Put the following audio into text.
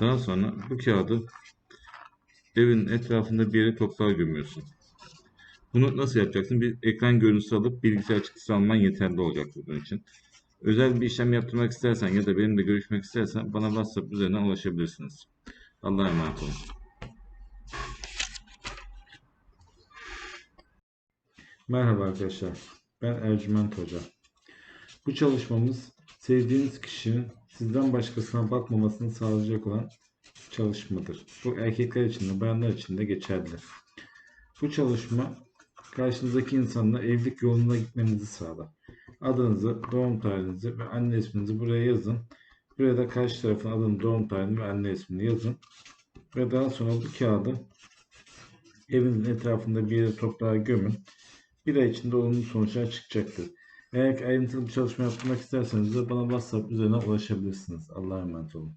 Daha sonra bu kağıdı evin etrafında bir yere toprağa gömüyorsun. Bunu nasıl yapacaksın? Bir ekran görüntüsü alıp bilgisayar çıktısı alman yeterli olacak bunun için. Özel bir işlem yaptırmak istersen ya da benimle görüşmek istersen bana WhatsApp üzerinden ulaşabilirsiniz. Allah'a emanet olun. Merhaba arkadaşlar. Ben Ercüment Hoca. Bu çalışmamız sevdiğiniz kişinin sizden başkasına bakmamasını sağlayacak olan çalışmadır. Bu erkekler için de bayanlar için de geçerli. Bu çalışma karşınızdaki insanla evlilik yoluna gitmenizi sağlar. Adınızı, doğum tarihinizi ve anne isminizi buraya yazın. Buraya da karşı tarafın adını, doğum tarihini ve anne ismini yazın. Ve daha sonra bu kağıdı evinizin etrafında bir yere toprağa gömün. Bir ay içinde olumlu sonuçlar çıkacaktır. Eğer ayrıntılı bir çalışma yapmak isterseniz de bana WhatsApp üzerinden ulaşabilirsiniz. Allah'a emanet olun.